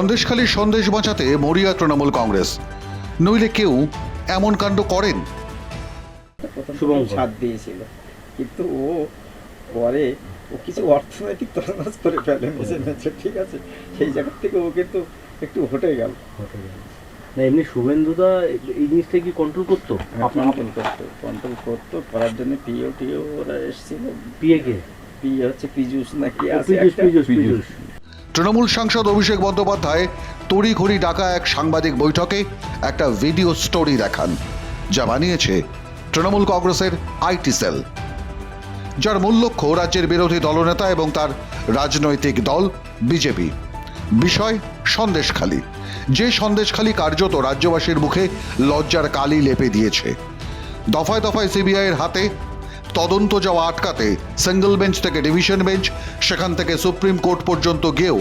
সন্দেশখালীর সন্দেশ বাঁচাতে মরিয়া তৃণমূল কংগ্রেস। নইলে কেউ এমন কাণ্ড করেন? দিয়েছিল। কিন্তু ও পরে ও কিছু অর্থনৈতিক করে ফেলে ঠিক আছে? সেই জায়গা থেকে ও কিন্তু একটু হটে গেল। না এমনি শুভেন্দুদা এই জিনিসটা কি কন্ট্রোল করতো? আপনার কন্ট্রোল করতো কন্ট্রোল করতো। করার জন্য পিও টিও ওরা এসেছিল। পিএ কে? পি হচ্ছে পিজুস নাকি আছে পিজুস পিজুস পিজুস তৃণমূল সাংসদ অভিষেক বন্দ্যোপাধ্যায় তড়িঘড়ি ডাকা এক সাংবাদিক বৈঠকে একটা ভিডিও স্টোরি দেখান, যা বানিয়েছে তৃণমূল কংগ্রেসের আইটি সেল। যার মূল লক্ষ্য রাজ্যের বিরোধী দলনেতা এবং তার রাজনৈতিক দল বিজেপি। বিষয় সন্দেশখালী। যে সন্দেশখালী কার্যত রাজ্যবাসীর মুখে লজ্জার কালি লেপে দিয়েছে। দফায় দফায় সিবিআইয়ের হাতে তদন্ত যাওয়া আটকাতে সিঙ্গল বেঞ্চ থেকে ডিভিশন বেঞ্চ সেখান থেকে সুপ্রিম কোর্ট পর্যন্ত গিয়েও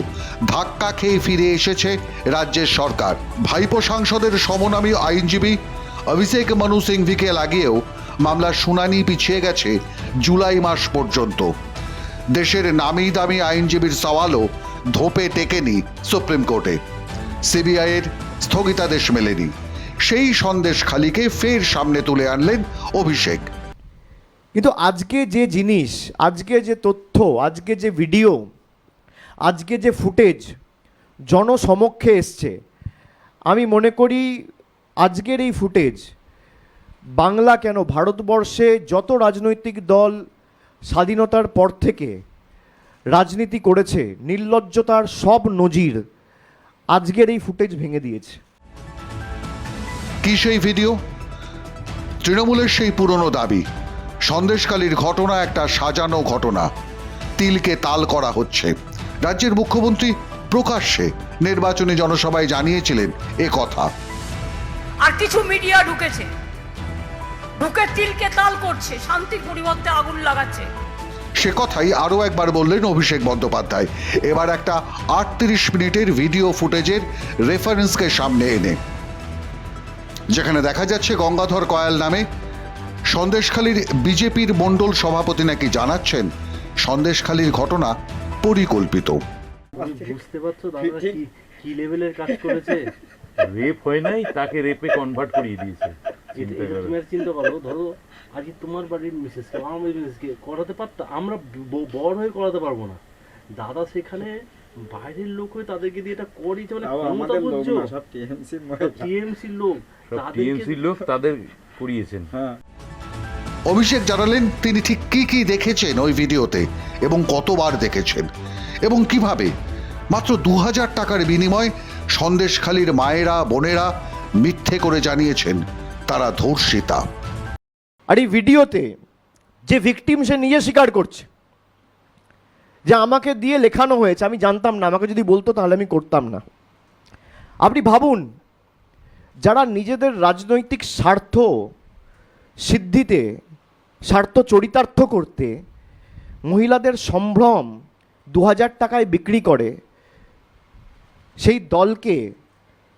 ধাক্কা খেয়ে ফিরে এসেছে রাজ্যের সরকার। ভাইপো সাংসদের সমনামী আইনজীবী অভিষেক মনু সিংভিকে লাগিয়েও মামলার শুনানি পিছিয়ে গেছে জুলাই মাস পর্যন্ত। দেশের নামি দামি আইনজীবীর সওয়ালও ধোপে টেকেনি সুপ্রিম কোর্টে। সিবিআইয়ের স্থগিতাদেশ মেলেনি। সেই সন্দেশ খালিকে ফের সামনে তুলে আনলেন অভিষেক। কিন্তু আজকে যে জিনিস, আজকে যে তথ্য, আজকে যে ভিডিও, আজকে যে ফুটেজ জনসমক্ষে এসছে, আমি মনে করি আজকের এই ফুটেজ বাংলা কেন, ভারতবর্ষে যত রাজনৈতিক দল স্বাধীনতার পর থেকে রাজনীতি করেছে, নির্লজ্জতার সব নজির আজকের এই ফুটেজ ভেঙে দিয়েছে। কি সেই ভিডিও? তৃণমূলের সেই পুরনো দাবি। সন্দেশকালীর ঘটনা একটা সাজানো ঘটনা। তিলকে তাল করা হচ্ছে। রাজ্যের মুখ্যমন্ত্রী প্রকাশ্যে নির্বাচনী জনসভায় জানিয়েছিলেন এ কথা। আর কিছু মিডিয়া ঢুকেছে। ঢুকে তিলকে তাল করছে শান্তির পরিবর্তে আগুন লাগাচ্ছে। সে কথাই আরও একবার বললেন অভিষেক বন্দ্যোপাধ্যায়। এবার একটা আটত্রিশ মিনিটের ভিডিও ফুটেজের রেফারেন্সকে সামনে এনে। যেখানে দেখা যাচ্ছে গঙ্গাধর কয়াল নামে সন্দেশখালীর বিজেপির মণ্ডল সভাপতি নাকি জানাচ্ছেন সন্দেশখালীর ঘটনা পরিকল্পিত। বুঝতে পারছ দাদা কি কি লেভেলের কাজ করেছে? রেপ হয় নাই তাকে রেপে কনভার্ট করিয়ে দিয়েছে। এটা- চিন্তা করো। তুমি আর চিন্তা করো ধরো আজকে তোমার বাড়ির মিসেসকে আমার বাড়ির মিসেসকে করাতে পারতো? আমরা ব- বড় হয়ে করাতে পারব না। দাদা সেখানে বাইরের লোক হয়ে তাদেরকে দিয়ে এটা করিয়েছে মানে ক্ষমতা আমাদের লোক বুঝছ? না সব টিএমসির টিএমসির লোক। টিএমসির লোক তাদের করিয়েছেন হ্যাঁ। অভিষেক জানালেন তিনি ঠিক কি কি দেখেছেন ওই ভিডিওতে এবং কতবার দেখেছেন এবং কীভাবে? মাত্র দু হাজার টাকার বিনিময় সন্দেশখালীর মায়েরা বোনেরা মিথ্যে করে জানিয়েছেন তারা ধর্ষিতা। আর এই ভিডিওতে যে ভিকটিম সে নিজে স্বীকার করছে যে আমাকে দিয়ে লেখানো হয়েছে, আমি জানতাম না, আমাকে যদি বলতো তাহলে আমি করতাম না। আপনি ভাবুন, যারা নিজেদের রাজনৈতিক স্বার্থ সিদ্ধিতে, স্বার্থ চরিতার্থ করতে মহিলাদের সম্ভ্রম দু হাজার টাকায় বিক্রি করে, সেই দলকে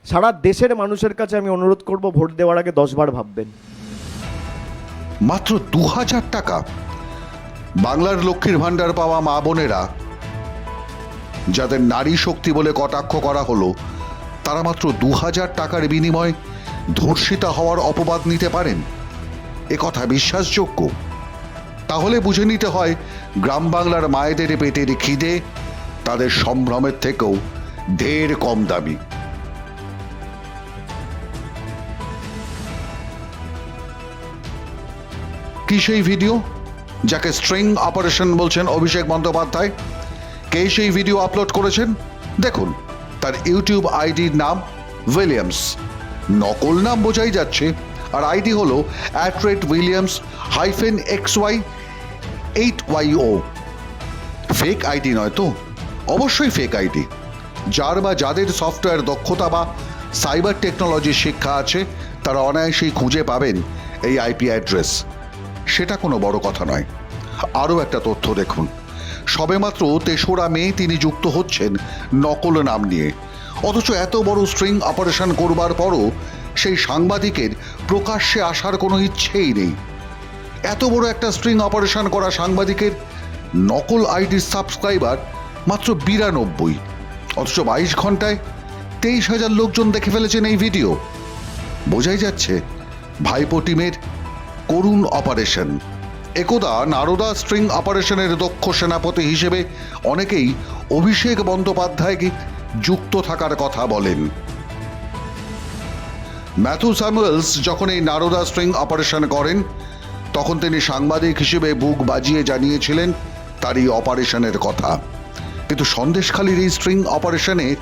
সারা দেশের মানুষের কাছে আমি অনুরোধ করব, ভোট দেওয়ার আগে দশবার ভাববেন। মাত্র দু হাজার টাকা বাংলার লক্ষ্মীর ভাণ্ডার পাওয়া মা বোনেরা, যাদের নারী শক্তি বলে কটাক্ষ করা হলো, তারা মাত্র দু হাজার টাকার বিনিময়ে ধর্ষিতা হওয়ার অপবাদ নিতে পারেন। এ কথা বিশ্বাসযোগ্য। তাহলে বুঝে নিতে হয়, গ্রাম বাংলার মায়েদের পেটের খিদে তাদের সম্ভ্রমের থেকেও ঢের কম দামি। কি সেই ভিডিও? যাকে স্ট্রিং অপারেশন বলছেন অভিষেক বন্দ্যোপাধ্যায়। কে সেই ভিডিও আপলোড করেছেন? দেখুন, তার ইউটিউব আইডির নাম উইলিয়ামস। নকল নাম বোঝাই যাচ্ছে, আর আইডি হলো at rate Williams hyphen X Y eight Y O. Fake ID নয় তো? অবশ্যই ফেক আইডি। যার বা যাদের সফটওয়্যার দক্ষতা বা সাইবার টেকনোলজির শিক্ষা আছে, তারা অনায়াসেই খুঁজে পাবেন এই আইপি অ্যাড্রেস। সেটা কোনো বড় কথা নয়। আরও একটা তথ্য দেখুন। সবেমাত্র তেসরা মে তিনি যুক্ত হচ্ছেন নকল নাম নিয়ে। অথচ এত বড় স্ট্রিং অপারেশন করবার পরও সেই সাংবাদিকের প্রকাশ্যে আসার কোনো ইচ্ছেই নেই। এত বড় একটা স্ট্রিং অপারেশন করা সাংবাদিকের নকল আইডির সাবস্ক্রাইবার মাত্র বিরানব্বই। অথচ বাইশ ঘন্টায় তেইশ হাজার লোকজন দেখে ফেলেছেন এই ভিডিও। বোঝাই যাচ্ছে, ভাইপো টিমের করুণ অপারেশন। একদা নারদা স্ট্রিং অপারেশনের দক্ষ সেনাপতি হিসেবে অনেকেই অভিষেক বন্দ্যোপাধ্যায়কে যুক্ত থাকার কথা বলেন। ম্যাথু স্যামুয়েলস যখন এই নারদা স্ট্রিং অপারেশন করেন, তখন তিনি সাংবাদিক হিসেবে বুক বাজিয়ে জানিয়েছিলেন তার এই অপারেশনের কথা। কিন্তু সন্দেশখালীর এই স্ট্রিং অপারেশনে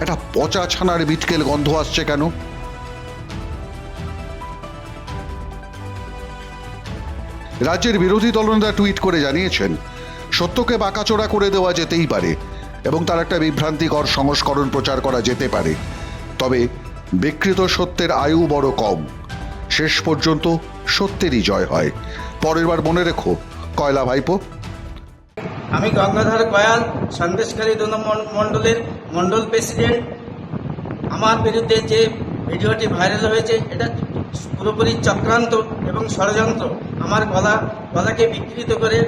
একটা পচা ছানার বিটকেল গন্ধ আসছে কেন? রাজ্যের বিরোধী দলনেতা টুইট করে জানিয়েছেন, সত্যকে বাঁকাচোরা করে দেওয়া যেতেই পারে এবং তার একটা বিভ্রান্তিকর সংস্করণ প্রচার করা যেতে পারে। তবে বিকৃত সত্যের আয়ু বড় কম। শেষ পর্যন্ত সত্যেরই জয় হয়। পরের বার মনে রেখো, কয়লা ভাইপো। আমি গঙ্গাধর কয়াল, সন্দেশখালী দু নম্বর মণ্ডলের মণ্ডল প্রেসিডেন্ট। আমার বিরুদ্ধে যে ভিডিওটি ভাইরাল হয়েছে, এটা পুরোপুরি চক্রান্ত এবং ষড়যন্ত্র। আমার গলা, গলাকে বিকৃত করে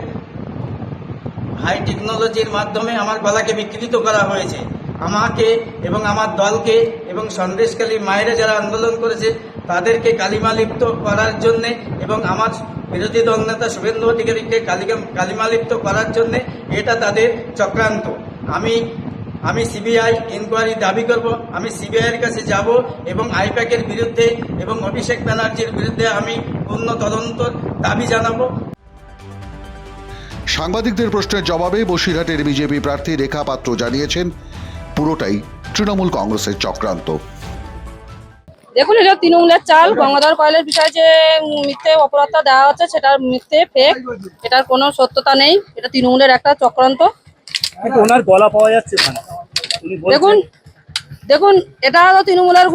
হাই টেকনোলজির মাধ্যমে আমার গলাকে বিকৃত করা হয়েছে। আমাকে এবং আমার দলকে এবং সন্দেশকালী মায়েরা যারা আন্দোলন করেছে, তাদেরকে কালিমালিপ্ত করার জন্যে এবং আমার বিরোধী দল নেতা শুভেন্দু অধিকারীকে কালিকা কালিমালিপ্ত করার জন্যে এটা তাদের চক্রান্ত। আমি আমি সিবিআই ইনকোয়ারি দাবি করব আমি সিবিআইয়ের কাছে যাব এবং আইপ্যাকের বিরুদ্ধে এবং অভিষেক ব্যানার্জির বিরুদ্ধে আমি পূর্ণ তদন্ত দাবি জানাব। সাংবাদিকদের প্রশ্নের জবাবে বসিরহাটের বিজেপি প্রার্থী রেখা পাত্র জানিয়েছেন পুরোটাই তৃণমূল কংগ্রেসের চক্রান্ত। দেখুন এটা তৃণমূলের চাল গঙ্গাধর কয়েলের বিষয়ে যে মিথ্যে অপরাধটা দেওয়া হচ্ছে সেটা মিথ্যে ফেক এটার কোনো সত্যতা নেই। এটা তৃণমূলের একটা চক্রান্ত। ওনার গলা পাওয়া যাচ্ছে ওখানে উনি দেখুন দেখুন এটা তো তৃণমূলের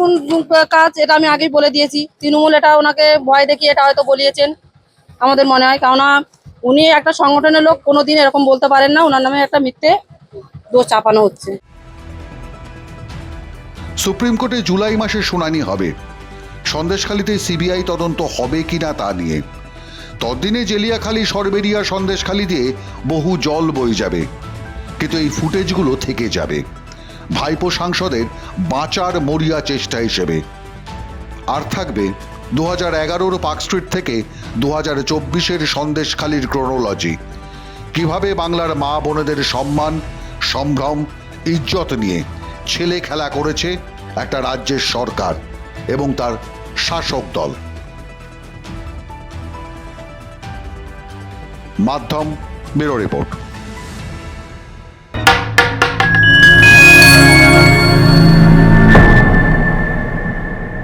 কাজ এটা আমি আগেই বলে দিয়েছি। তৃণমূল এটা ওনাকে ভয় দেখিয়ে এটা হয়তো বলিয়েছেন আমাদের মনে হয়। কেননা উনি একটা সংগঠনের লোক কোনোদিন এরকম বলতে পারেন না ওনার নামে একটা মিথ্যে দোষ চাপানো হচ্ছে। সুপ্রিম কোর্টে জুলাই মাসে শুনানি হবে। সন্দেশখালীতে সিবিআই তদন্ত হবে কিনা তা নিয়ে। ততদিনে জেলিয়াখালী সরবেরিয়া সন্দেশখালী দিয়ে বহু জল বয়ে যাবে। কিন্তু এই ফুটেজগুলো থেকে যাবে। ভাইপো সাংসদের বাঁচার মরিয়া চেষ্টা হিসেবে। আর থাকবে দু হাজার এগারোর পার্ক স্ট্রিট থেকে দু হাজার চব্বিশের সন্দেশখালীর ক্রোনোলজি কীভাবে বাংলার মা বোনেদের সম্মান, সম্ভ্রম, ইজ্জত নিয়ে ছেলে খেলা করেছে একটা রাজ্যের সরকার এবং তার শাসক দল। মাধ্যম, ব্যুরো রিপোর্ট।